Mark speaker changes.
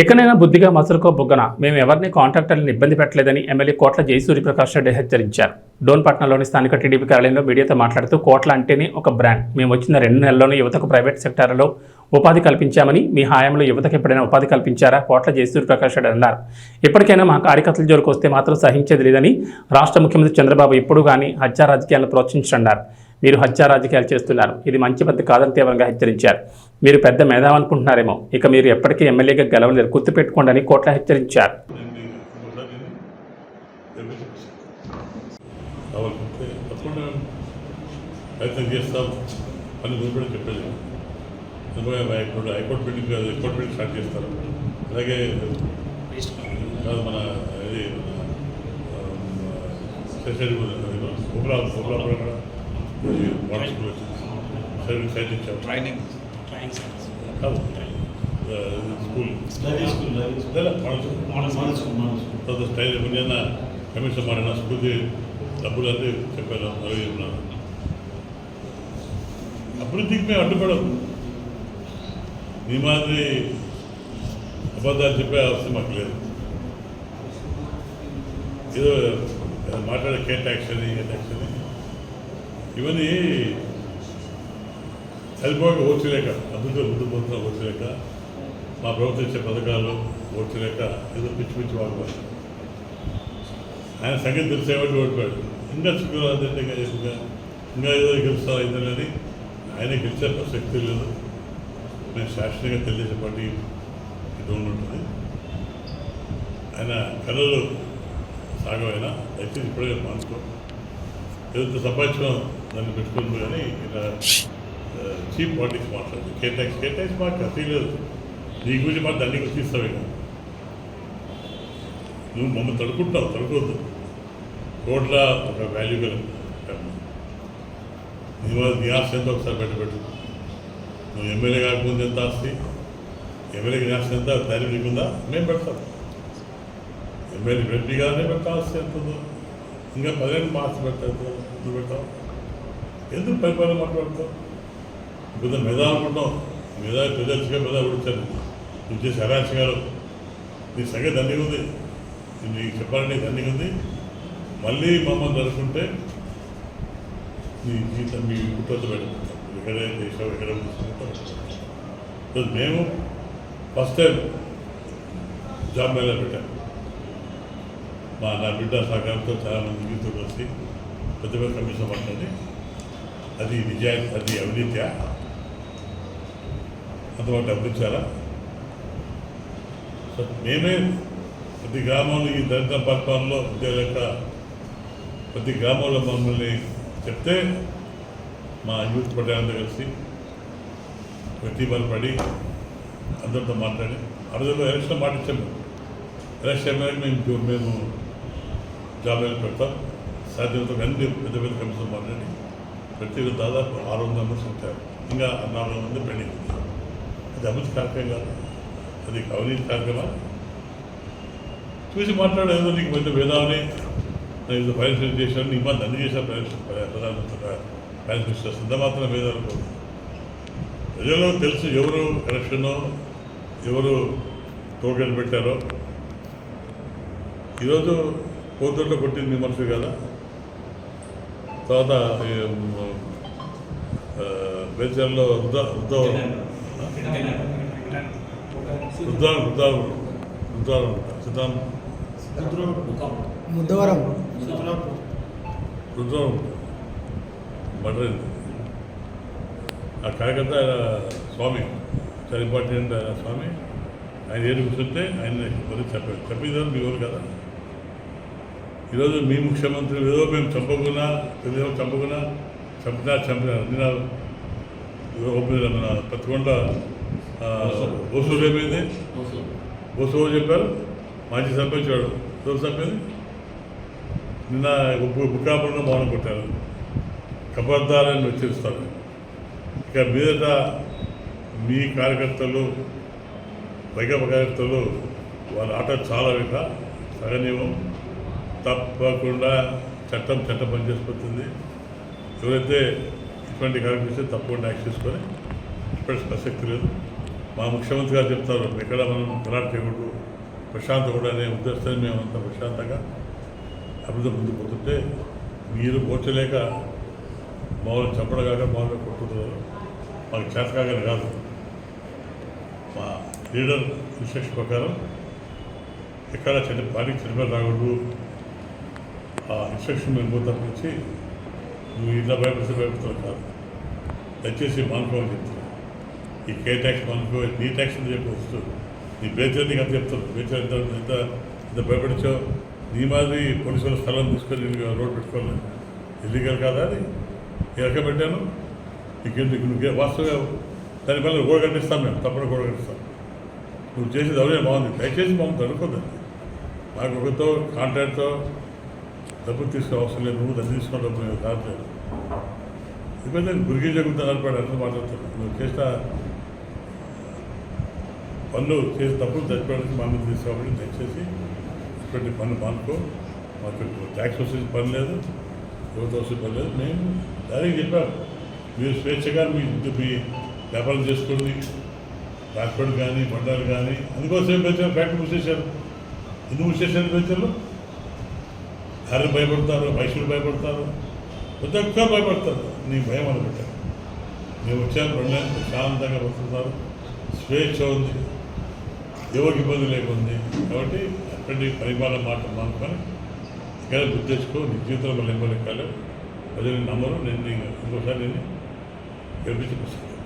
Speaker 1: ఎక్కడైనా బుద్ధిగా మసరుకో బుగ్గన మేము ఎవరిని కాంట్రాక్టర్లను ఇబ్బంది పెట్టలేదని ఎమ్మెల్యే కోట్ల జయసూర్య ప్రకాష్ రెడ్డి హెచ్చరించారు. డోన్పట్నంలోని స్థానిక టీడీపీ కార్యాలయంలో మీడియాతో మాట్లాడుతూ కోట్ల అంటేనే ఒక బ్రాండ్. మేము వచ్చిన రెండు నెలల్లోనే యువతకు ప్రైవేట్ సెక్టార్లలో ఉపాధి కల్పించామని మీ హాయంలో యువతకు ఎప్పుడైనా ఉపాధి కల్పించారా? కోట్ల జయసూర్య ప్రకాష్ రెడ్డి అన్నారు. ఇప్పటికైనా మా కార్యకర్తల జోరుకు వస్తే మాత్రం సహించేది లేదని రాష్ట్ర ముఖ్యమంత్రి చంద్రబాబు ఎప్పుడూ కానీ హత్యా రాజకీయాలను ప్రోత్సహించన్నారు మీరు హత్యా రాజకీయాలు చేస్తున్నారు. ఇది మంచి పద్ధతి కాదని తీవ్రంగా హెచ్చరించారు. మీరు పెద్ద మేధావనుకుంటున్నారేమో ఇక మీరు ఎప్పటికీ ఎమ్మెల్యేగా గెలవలేరు. గుర్తుపెట్టుకోండి అని కోట్ల హెచ్చరించారు.
Speaker 2: ప్రయత్నం చేస్తాం. అని నువ్వు కూడా చెప్పేది ఎందుకంటే ఇప్పుడు high court building high court building start చేస్తారు అలాగే కాదు మన ఇది కూడా ఇచ్చాము
Speaker 3: ట్రైనింగ్.
Speaker 2: కాదు స్కూల్.
Speaker 4: స్కూల్.
Speaker 2: తర్వాత స్టైల్ ఏమన్నా కమిషన్ మారిన స్కూల్కి డబ్బులు అంటే చెప్పాను ఉన్నాను అభివృద్ధికి మేము అడ్డుపడం మీ మాదిరి అబద్ధాలు చెప్పే అవసరం మాకు లేదు. ఏదో మాట్లాడే కే ట్యాక్స్ అని ఏ ట్యాక్స్ అని ఇవన్నీ సరిపోక ఓర్చలేక అభివృద్ధి ముందు పోతున్నా ఓర్చలేక మా ప్రభుత్వం ఇచ్చే పథకాలు ఓర్చలేక ఏదో పిచ్చి పిచ్చి వాడుకోవాలి ఆయన సంగతి తెలిసేవాడు ఓడిపోయాడు. ఇంకా శుక్రవారం అంటే ఇంకా ఇంకా ఏదో గెలుస్తారు అయిందని ఆయన గెలిచే శక్తి లేదు. నేను శాశ్వతంగా తెలియజేసే పార్టీ ఇది ఉంటుంది ఆయన కళలు సాగమైనా దయచేసి ఇప్పుడే మానుకో. ఏదో సంపాదించడం దాన్ని పెట్టుకుని కానీ ఇలా చీప్ పాలిటిక్స్ మాట్లాడదు కేటాక్స్ ట్యాక్స్ మాకు అసలు లేదు నీ గురించి మాకు దాన్ని గురించి ఇస్తావు నువ్వు మమ్మల్ని తడుకుంటావు తడుకోవద్దు కోట్ల ఒక వాల్యూ గల నీ నీ ఆస్తి ఎంత ఒకసారి పెట్టబెట్టు నువ్వు ఎమ్మెల్యే కాకముందు ఎంత ఆస్తి? ఎమ్మెల్యేకి నీ ఆస్తి ఎంత? ధైర్యం నీకుందా? మేము పెడతాం. ఎమ్మెల్యే పెట్టి గారినే పెడతా. ఆస్తి ఎంత ఉందో? ఇంకా పదిహేను మార్క్స్ పెడతావు నువ్వు పెడతావు ఎందుకు పరిపాలన మాట్లాడతావు పెద్ద మెదా అనుకుంటాం మెదా ప్రజలుగా మెదా వచ్చాను నువ్వు చేసే గారు నీ సంగతి దండి ఉంది. నీకు చెప్పాలని దండి ఉంది. మళ్ళీ మమ్మల్ని దొరుకుంటే నీ జీవితం మీ కుటుంబ పెట్టుకుంటాం. ఎక్కడే దేశం ఎక్కడ తీసుకుంటాం మేము ఫస్ట్ టైం జాబ్ మేళ పెట్టాం. మా నా బిడ్డ సహకారంతో చాలామంది మీతో కలిసి పెద్ద పెద్ద కమిషన్ మాట్లాడి అది నిజాయితీ అది అవినీత్యా అంతమాట డబ్బించారా సో మేమే ప్రతి గ్రామంలో ఈ దళిత పరిపాలనలో ఉద్యోగ ప్రతి గ్రామంలో మమ్మల్ని చెప్తే మా యూత్ పట్టణంతో కలిసి ప్రతిభలు పడి అందరితో మాట్లాడి ఆ రోజుల్లో ఎలక్షన్ మాట ఎలక్షన్ మేము మేము జాబ్ వేలు పెడతాం సాధ్యత అన్ని పెద్ద పెద్ద కమిషన్ మాట్లాడి ప్రతి దాదాపు ఆరు వందల మంది ఉంటారు. ఇంకా నాలుగు మంది పెండింగ్ అది అభివృద్ధి కార్యక్రమం కాదు. అది అవినీతి కార్యక్రమం చూసి మాట్లాడేదో నీకు పెద్ద వేదావని నేను ఫైనాన్స్ మినిస్టర్ చేశాను నీ మంది అన్ని చేశాను ప్రధానమంత్రి ఫైనాన్స్ మినిస్టర్ సిద్ధ మాత్రం వేదాలు ప్రజలు తెలుసు ఎవరు కరెక్షనో ఎవరు టోకెన్ పెట్టారో. ఈరోజు కోతుల్లో కొట్టింది మీ మనుషులు కదా? తర్వాత బేచర్లో వృద్ధ వృద్ధ వృద్ధాలు వృద్ధాలు వృద్ధాలు సిద్ధాం
Speaker 5: ముద్దవరం
Speaker 2: మర్రైంది ఆ ఆయన స్వామి చాలా ఇంపార్టెంట్ ఆయన స్వామి ఆయన ఏది కూర్చుంటే ఆయన మరి చెప్పారు చెప్పేదాన్ని మీ కదా? ఈరోజు మీ ముఖ్యమంత్రి ఏదో మేము చంపకున్నా తెలియదు చంపకున్నా చంపినా చంపినా నిన్న ఓపెన్ మన పత్తికొండ వసూలు ఏమైంది? వసూలు చెప్పారు. మాజీ సర్పంచ్ వాడు ఎవరు చంపేది నిన్న బుక్కాపురంలో మౌనం కొట్టారు. కబర్దారని హెచ్చరిస్తారు. ఇక మీదట మీ కార్యకర్తలు వైకప కార్యకర్తలు వాళ్ళ ఆట చాలా విధ సగనివ్వం తప్పకుండా చట్టం చట్టం పనిచేసిపోతుంది ఎవరైతే ఇటువంటి కార్యక్రమం చేస్తే తప్పకుండా యాక్ట్ చేసుకొని ఇప్పటి ప్రసక్తి లేదు. మా ముఖ్యమంత్రి గారు చెప్తారు ఎక్కడ మనం గలాట్ చేయకూడదు ప్రశాంత కూడా అనే ఉద్దేశాన్ని మేము అంత ప్రశాంతంగా అభివృద్ధి ముందుకు పోతుంటే మీరు పోర్చలేక మామూలు చంపడగాక మామూలు కొట్టుతున్నారు మాకు చేతకాగని కాదు. మా లీడర్ విశేష ప్రకారం ఎక్కడ చెడు పార్టీకి చెడిపోయి రాకూడదు. ఇన్స్ట్రక్షన్ మేము పోతాం తప్పించి నువ్వు ఇట్లా భయపడితే భయపడతావు కాదు. దయచేసి మానుకోమని చెప్తాను ఈ కే ట్యాక్స్ మానుకో నీ ట్యాక్స్ అని చెప్పి వస్తూ నీ బేచర్ నీకు అంత చెప్తాను బేచర్ ఎంత ఎంత ఎంత భయపడించావు నీ మాదిరి పోలీసుల స్థలం తీసుకొని రోడ్ పెట్టుకోవాలి. ఇల్లీగల్ కాదా అది? ఏ రకం పెట్టాను. నీకు నువ్వు వాస్తవంగా దాని వల్ల గోడ కట్టిస్తాం మేము. తప్పని గోడ కట్టిస్తాం. నువ్వు చేసేది అవే బాగుంది. దయచేసి బాగుంది అనుకోదండి నాకు ఒకరితో కాంట్రాక్ట్తో డబ్బులు తీసుకో అవసరం లేదు నువ్వు దాన్ని తీసుకున్న డబ్బులు కాదు కావట్లేదు ఇప్పుడు నేను గురికి జరుగుతా నడిపాడు అట్లా మాట్లాడుతున్నాను నువ్వు చేసిన పనులు చేసి తప్పులు చచ్చిపోవడానికి మనం మీద తీసుకోవాలి దయచేసి ఇటువంటి పనులు మానుకో. మాకు ట్యాక్స్ వచ్చే పని లేదు యువత వచ్చే పని లేదు. మేము డైరెక్ట్ చెప్పాము. మీరు స్వేచ్ఛగా మీ మీ వ్యాపారం చేసుకోండి. ట్రాన్స్పోర్ట్ కానీ బండాలు కానీ అందుకోసం పెంచారు ఫ్యాక్టరీ మూసేశారు. ఎందుకు మూసేశారు పెంచారు భార్య భయపడతారు వైశ్యులు భయపడతారు ప్రతి ఒక్కరు భయపడతారు. నీ భయం అనుకుంటారు మేము వచ్చాను రెండు శాంతంగా ప్రశాంతంగా బతుకుతున్నారు స్వేచ్ఛ ఉంది. ఎవరికి ఇబ్బంది లేకుంది. కాబట్టి అక్కడి పరిపాలన మాట మానుకొని ఇక్కడ గుర్తు తెచ్చుకో నీ జీవితంలో మళ్ళీ ఇవ్వలేకాలి ప్రజలు నమ్మరు నేను ఇంకోసారి నేను గెలిపించుకొస్తాను